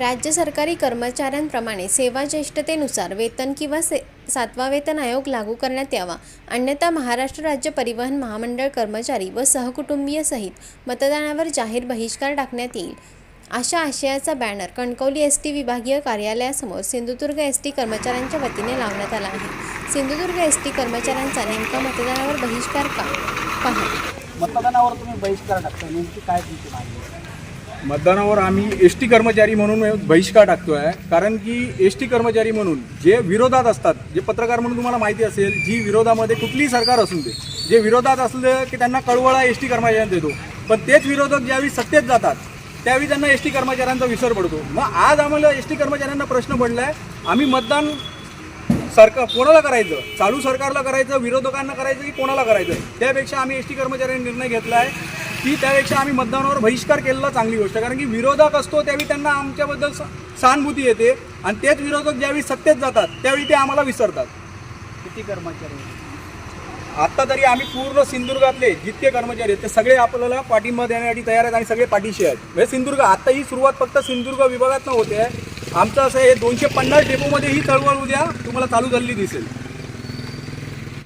राज्य सरकारी कर्मचाऱ्यांप्रमाणे सेवा ज्येष्ठतेनुसार वेतन किंवा से सातवा वेतन आयोग लागू करण्यात यावा. अन्यथा महाराष्ट्र राज्य परिवहन महामंडळ कर्मचारी व सहकुटुंबीय सहित मतदानावर जाहीर बहिष्कार टाकण्यात येईल. अशा आशयाचा बॅनर कणकवली एस टी विभागीय कार्यालयासमोर सिंधुदुर्ग एस टी कर्मचाऱ्यांच्या वतीने लावण्यात आला आहे. सिंधुदुर्ग एस टी कर्मचाऱ्यांचा नेमका मतदानावर बहिष्कार का? पहा. मतदानावर तुम्ही बहिष्कार टाकता नेमकी काय तुमची मागणी मतदानावर आम्ही एस टी कर्मचारी म्हणून बहिष्कार टाकतो आहे कारण की एस टी कर्मचारी म्हणून जे विरोधात असतात जे पत्रकार म्हणून तुम्हाला माहिती असेल जी विरोधामध्ये कुठलीही सरकार असून दे जे विरोधात असलं की त्यांना कळवळा एस टी कर्मचाऱ्यांना देतो. पण तेच विरोधक ज्यावेळी सत्तेत जातात त्यावेळी त्यांना एस टी कर्मचाऱ्यांचा विसर पडतो. मग आज आम्हाला एस टी कर्मचाऱ्यांना प्रश्न पडला आहे आम्ही मतदान सरकार कोणाला करायचं? चालू सरकारला करायचं विरोधकांना करायचं की कोणाला करायचं? त्यापेक्षा आम्ही एस टी कर्मचाऱ्यांनी निर्णय घेतला आहे की त्यापेक्षा आम्ही मतदानावर बहिष्कार केलेला चांगली गोष्ट कारण की विरोधक असतो त्यावेळी त्यांना आमच्याबद्दल सहानुभूती येते आणि तेच विरोधक ज्यावेळी सत्तेत जातात त्यावेळी ते आम्हाला विसरतात. किती कर्मचारी? आत्ता तरी आम्ही पूर्ण सिंधुदुर्गातले जितके कर्मचारी आहेत ते सगळे आपल्याला पाठिंबा देण्यासाठी तयार आहेत आणि सगळे पाठीशी आहेत. म्हणजे सिंधुदुर्ग आता ही सुरुवात फक्त सिंधुदुर्ग विभागातनं होते. आहे आमचं असं आहे दोनशे पन्नास डेपोमध्ये ही चळवळ उद्या तुम्हाला चालू झालेली दिसेल.